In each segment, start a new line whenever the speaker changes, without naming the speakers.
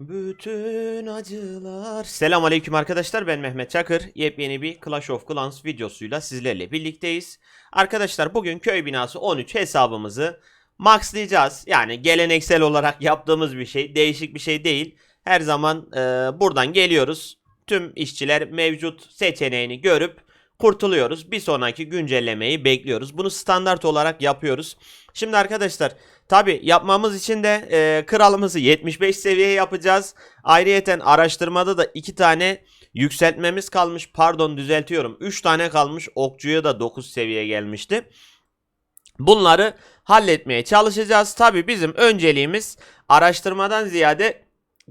Bütün acılar. Selam aleyküm arkadaşlar ben Mehmet Çakır. Yepyeni bir Clash of Clans videosuyla sizlerle birlikteyiz. Arkadaşlar bugün köy binası 13 hesabımızı maxlayacağız. Yani geleneksel olarak yaptığımız bir şey. Değişik bir şey değil. Her zaman e, buradan geliyoruz. Tüm işçiler mevcut seçeneğini görüp kurtuluyoruz. Bir sonraki güncellemeyi bekliyoruz. Bunu standart olarak yapıyoruz. Şimdi arkadaşlar tabi yapmamız için de e, kralımızı 75 seviye yapacağız. Ayrıyeten araştırmada da 2 tane yükseltmemiz kalmış. Pardon düzeltiyorum. 3 tane kalmış. Okçuya da 9 seviye gelmişti. Bunları halletmeye çalışacağız. Tabi bizim önceliğimiz araştırmadan ziyade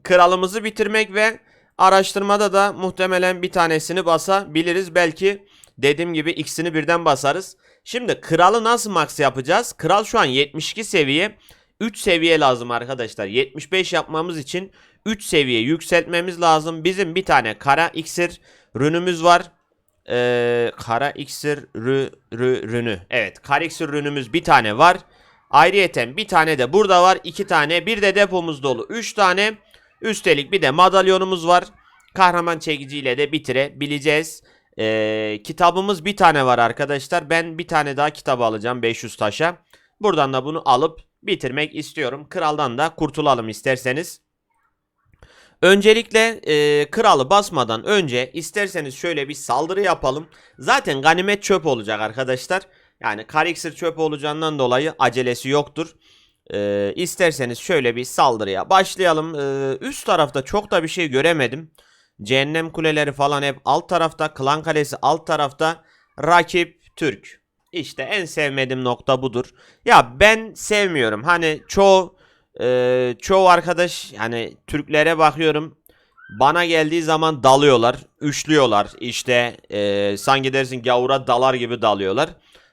kralımızı bitirmek ve araştırmada da muhtemelen bir tanesini basabiliriz. Belki dediğim gibi ikisini birden basarız. Şimdi kralı nasıl max yapacağız? Kral şu an 72 seviye. 3 seviye lazım arkadaşlar. 75 yapmamız için 3 seviye yükseltmemiz lazım. Bizim bir tane kara iksir rünümüz var. Ee, kara iksir rü, rü, rünü. Evet kara iksir rünümüz bir tane var. Ayrıyeten bir tane de burada var. 2 tane. Bir de depomuz dolu. 3 tane. Üstelik bir de madalyonumuz var. Kahraman çekiciyle de bitirebileceğiz. Ee, kitabımız bir tane var arkadaşlar. Ben bir tane daha kitap alacağım 500 taşa. Buradan da bunu alıp bitirmek istiyorum. Kraldan da kurtulalım isterseniz. Öncelikle e, kralı basmadan önce isterseniz şöyle bir saldırı yapalım. Zaten ganimet çöp olacak arkadaşlar. Yani kariksir çöp olacağından dolayı acelesi yoktur. E, isterseniz şöyle bir saldırıya başlayalım. E, üst tarafta çok da bir şey göremedim. Cehennem kuleleri falan hep alt tarafta. Klan kalesi alt tarafta. Rakip Türk. İşte en sevmediğim nokta budur. Ya ben sevmiyorum. Hani çoğu e, çoğu arkadaş hani Türklere bakıyorum. Bana geldiği zaman dalıyorlar. Üçlüyorlar. İşte e, sanki dersin gavura dalar gibi dalıyorlar.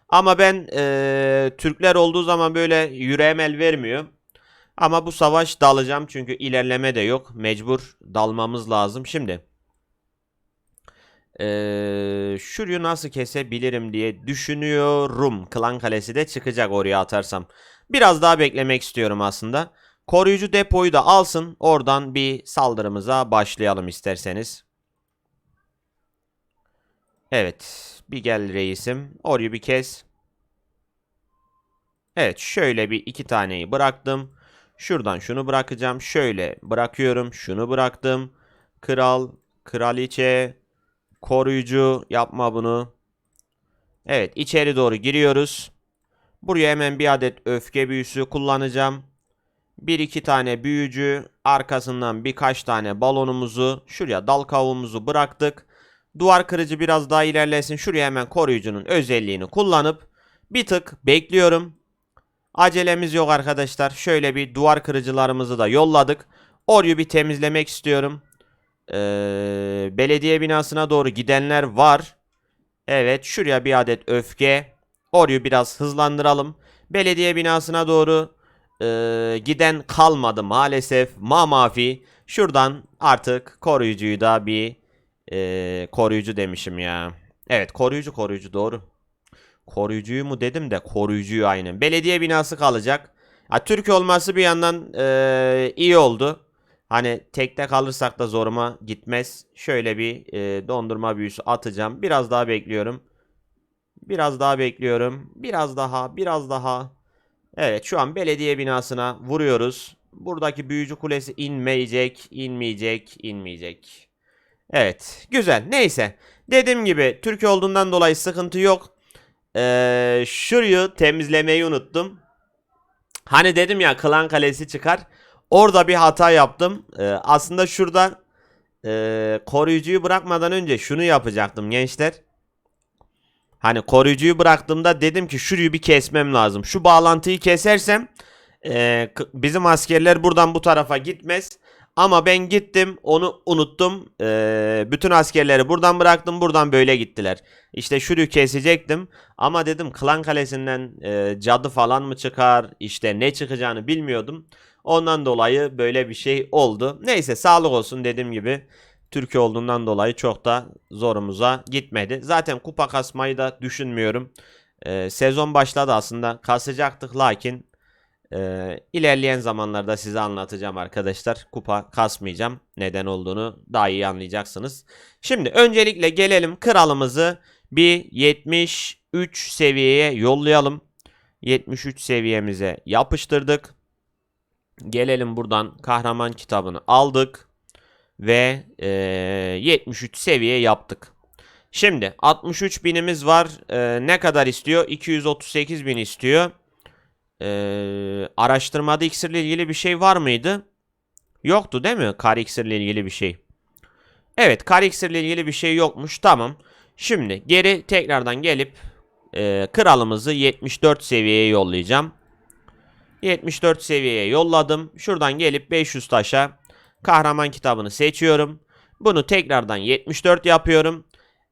Ama ben e, Türkler olduğu zaman böyle yüreğim el vermiyor. Ama bu savaş dalacağım çünkü ilerleme de yok. Mecbur dalmamız lazım. Şimdi ee, şurayı nasıl kesebilirim diye düşünüyorum. Klan kalesi de çıkacak oraya atarsam. Biraz daha beklemek istiyorum aslında. Koruyucu depoyu da alsın. Oradan bir saldırımıza başlayalım isterseniz. Evet. Bir gel reisim. Orayı bir kes. Evet şöyle bir iki taneyi bıraktım. Şuradan şunu bırakacağım. Şöyle bırakıyorum. Şunu bıraktım. Kral, kraliçe, koruyucu yapma bunu. Evet içeri doğru giriyoruz. Buraya hemen bir adet öfke büyüsü kullanacağım. Bir iki tane büyücü. Arkasından birkaç tane balonumuzu. Şuraya dal kavuğumuzu bıraktık. Duvar kırıcı biraz daha ilerlesin. Şuraya hemen koruyucunun özelliğini kullanıp bir tık bekliyorum. Acelemiz yok arkadaşlar. Şöyle bir duvar kırıcılarımızı da yolladık. Oryu bir temizlemek istiyorum. Ee, belediye binasına doğru gidenler var. Evet şuraya bir adet öfke. Oryu biraz hızlandıralım. Belediye binasına doğru e, giden kalmadı maalesef. Ma mafi. Şuradan artık koruyucuyu da bir e, koruyucu demişim ya. Evet koruyucu koruyucu doğru. Koruyucuyu mu dedim de koruyucuyu aynen. Belediye binası kalacak. Ha, Türk olması bir yandan e, iyi oldu. Hani tekte kalırsak da zoruma gitmez. Şöyle bir e, dondurma büyüsü atacağım. Biraz daha bekliyorum. Biraz daha bekliyorum. Biraz daha, biraz daha. Evet şu an belediye binasına vuruyoruz. Buradaki büyücü kulesi inmeyecek, inmeyecek, inmeyecek. Evet güzel neyse. Dediğim gibi Türk olduğundan dolayı sıkıntı yok. Ee, şurayı temizlemeyi unuttum. Hani dedim ya klan kalesi çıkar. Orada bir hata yaptım. Ee, aslında şurada e, koruyucuyu bırakmadan önce şunu yapacaktım gençler. Hani koruyucuyu bıraktığımda dedim ki şurayı bir kesmem lazım. Şu bağlantıyı kesersem e, bizim askerler buradan bu tarafa gitmez. Ama ben gittim onu unuttum. E, bütün askerleri buradan bıraktım buradan böyle gittiler. İşte şurayı kesecektim. Ama dedim klan kalesinden e, cadı falan mı çıkar işte ne çıkacağını bilmiyordum. Ondan dolayı böyle bir şey oldu. Neyse sağlık olsun dediğim gibi. Türkiye olduğundan dolayı çok da zorumuza gitmedi. Zaten kupa kasmayı da düşünmüyorum. Ee, sezon başladı aslında. Kasacaktık lakin Ee, ilerleyen zamanlarda size anlatacağım arkadaşlar. Kupa kasmayacağım. Neden olduğunu daha iyi anlayacaksınız. Şimdi öncelikle gelelim kralımızı bir 73 seviyeye yollayalım. 73 seviyemize yapıştırdık. Gelelim buradan kahraman kitabını aldık. Ve eee, 73 seviye yaptık. Şimdi 63 binimiz var. Eee, ne kadar istiyor? 238 bin istiyor. Eee, araştırmada iksirle ilgili bir şey var mıydı? Yoktu değil mi? Kar iksirle ilgili bir şey. Evet kar iksirle ilgili bir şey yokmuş. Tamam. Şimdi geri tekrardan gelip eee, kralımızı 74 seviyeye yollayacağım. 74 seviyeye yolladım. Şuradan gelip 500 taşa kahraman kitabını seçiyorum. Bunu tekrardan 74 yapıyorum.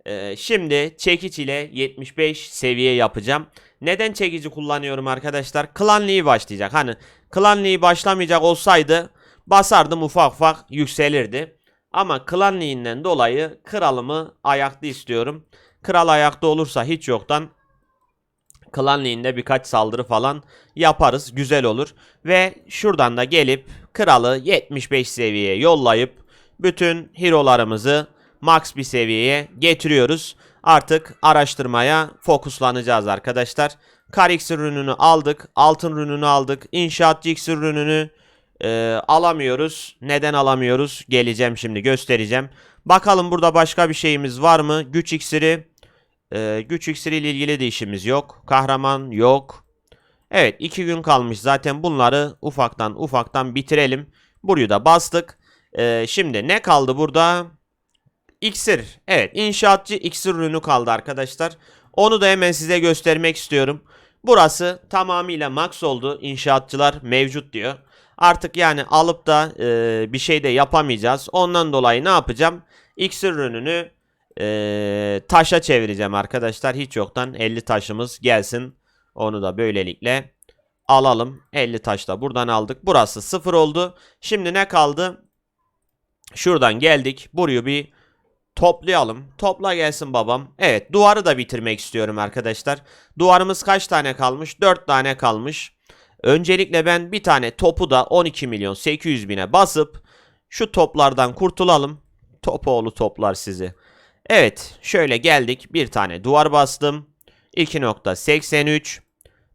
Ee, şimdi çekiç ile 75 seviye yapacağım. Neden çekici kullanıyorum arkadaşlar? Klan Ligi başlayacak. Hani Klan Ligi başlamayacak olsaydı basardım ufak ufak yükselirdi. Ama Klan Ligi'nden dolayı kralımı ayakta istiyorum. Kral ayakta olursa hiç yoktan Klan Ligi'nde birkaç saldırı falan yaparız. Güzel olur. Ve şuradan da gelip kralı 75 seviyeye yollayıp bütün hero'larımızı max bir seviyeye getiriyoruz. Artık araştırmaya fokuslanacağız arkadaşlar. Kar iksir ürününü aldık. Altın ürününü aldık. İnşaatçı iksir ürününü e, alamıyoruz. Neden alamıyoruz? Geleceğim şimdi göstereceğim. Bakalım burada başka bir şeyimiz var mı? Güç iksiri. Ee, güç iksiri ile ilgili de işimiz yok. Kahraman yok. Evet iki gün kalmış zaten bunları ufaktan ufaktan bitirelim. Burayı da bastık. Ee, şimdi ne kaldı burada? İksir. Evet inşaatçı iksir ürünü kaldı arkadaşlar. Onu da hemen size göstermek istiyorum. Burası tamamıyla max oldu. İnşaatçılar mevcut diyor. Artık yani alıp da e, bir şey de yapamayacağız. Ondan dolayı ne yapacağım? İksir ürününü e, taşa çevireceğim arkadaşlar. Hiç yoktan 50 taşımız gelsin. Onu da böylelikle alalım. 50 taş da buradan aldık. Burası sıfır oldu. Şimdi ne kaldı? Şuradan geldik. Burayı bir toplayalım. Topla gelsin babam. Evet duvarı da bitirmek istiyorum arkadaşlar. Duvarımız kaç tane kalmış? 4 tane kalmış. Öncelikle ben bir tane topu da 12 milyon 800 bine basıp şu toplardan kurtulalım. Topoğlu toplar sizi. Evet şöyle geldik. Bir tane duvar bastım. 2.83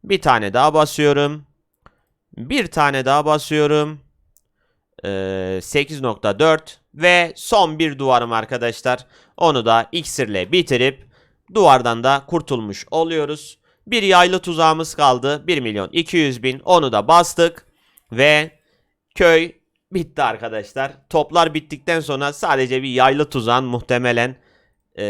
Bir tane daha basıyorum. Bir tane daha basıyorum. Ee, 8.4 ve son bir duvarım arkadaşlar. Onu da iksirle bitirip duvardan da kurtulmuş oluyoruz. Bir yaylı tuzağımız kaldı. 1 milyon 200 bin. Onu da bastık. Ve köy bitti arkadaşlar. Toplar bittikten sonra sadece bir yaylı tuzağın muhtemelen e,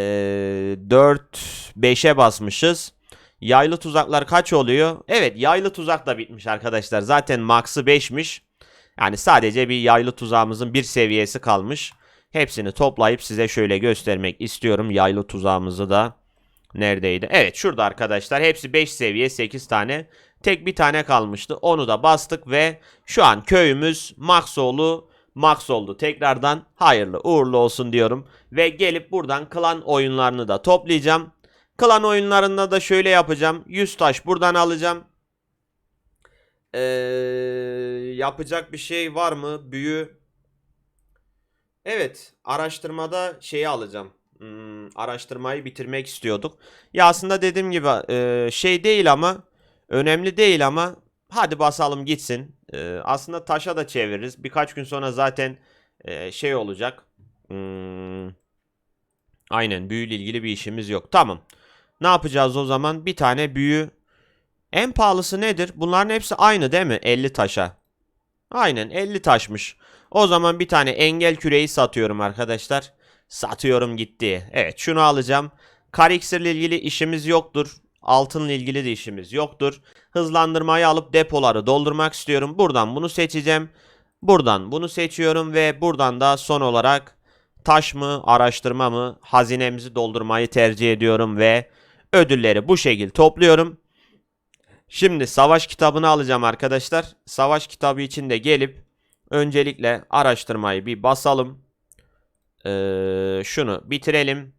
4-5'e basmışız. Yaylı tuzaklar kaç oluyor? Evet yaylı tuzak da bitmiş arkadaşlar. Zaten max'ı 5'miş. Yani sadece bir yaylı tuzağımızın bir seviyesi kalmış. Hepsini toplayıp size şöyle göstermek istiyorum. Yaylı tuzağımızı da neredeydi? Evet şurada arkadaşlar. Hepsi 5 seviye 8 tane. Tek bir tane kalmıştı. Onu da bastık ve şu an köyümüz max oldu. Max oldu. Tekrardan hayırlı uğurlu olsun diyorum. Ve gelip buradan klan oyunlarını da toplayacağım. Klan oyunlarında da şöyle yapacağım. 100 taş buradan alacağım. Ee, yapacak bir şey var mı? Büyü. Evet. Araştırmada şeyi alacağım. Hmm, araştırmayı bitirmek istiyorduk. Ya aslında dediğim gibi e, şey değil ama önemli değil ama hadi basalım gitsin. E, aslında taşa da çeviririz. Birkaç gün sonra zaten e, şey olacak. Hmm, aynen büyüyle ilgili bir işimiz yok. Tamam. Ne yapacağız o zaman? Bir tane büyü. En pahalısı nedir? Bunların hepsi aynı değil mi? 50 taşa. Aynen 50 taşmış. O zaman bir tane engel küreği satıyorum arkadaşlar. Satıyorum gitti. Evet şunu alacağım. Kar iksirle ilgili işimiz yoktur. Altınla ilgili de işimiz yoktur. Hızlandırmayı alıp depoları doldurmak istiyorum. Buradan bunu seçeceğim. Buradan bunu seçiyorum ve buradan da son olarak taş mı araştırma mı hazinemizi doldurmayı tercih ediyorum ve ödülleri bu şekilde topluyorum. Şimdi savaş kitabını alacağım arkadaşlar. Savaş kitabı için de gelip öncelikle araştırmayı bir basalım. Ee, şunu bitirelim.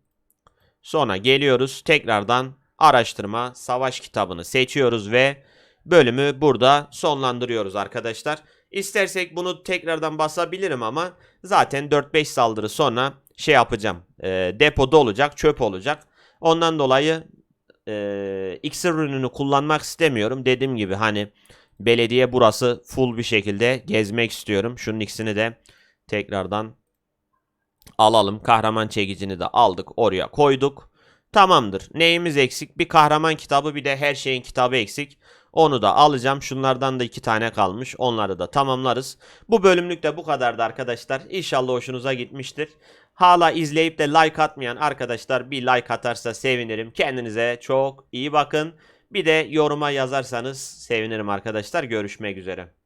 Sonra geliyoruz tekrardan araştırma savaş kitabını seçiyoruz ve bölümü burada sonlandırıyoruz arkadaşlar. İstersek bunu tekrardan basabilirim ama zaten 4-5 saldırı sonra şey yapacağım. E, depoda olacak, çöp olacak. Ondan dolayı e, iksir ürününü kullanmak istemiyorum. Dediğim gibi hani belediye burası full bir şekilde gezmek istiyorum. Şunun ikisini de tekrardan alalım. Kahraman çekicini de aldık oraya koyduk. Tamamdır. Neyimiz eksik? Bir kahraman kitabı bir de her şeyin kitabı eksik. Onu da alacağım. Şunlardan da iki tane kalmış. Onları da tamamlarız. Bu bölümlük de bu kadardı arkadaşlar. İnşallah hoşunuza gitmiştir. Hala izleyip de like atmayan arkadaşlar bir like atarsa sevinirim. Kendinize çok iyi bakın. Bir de yoruma yazarsanız sevinirim arkadaşlar. Görüşmek üzere.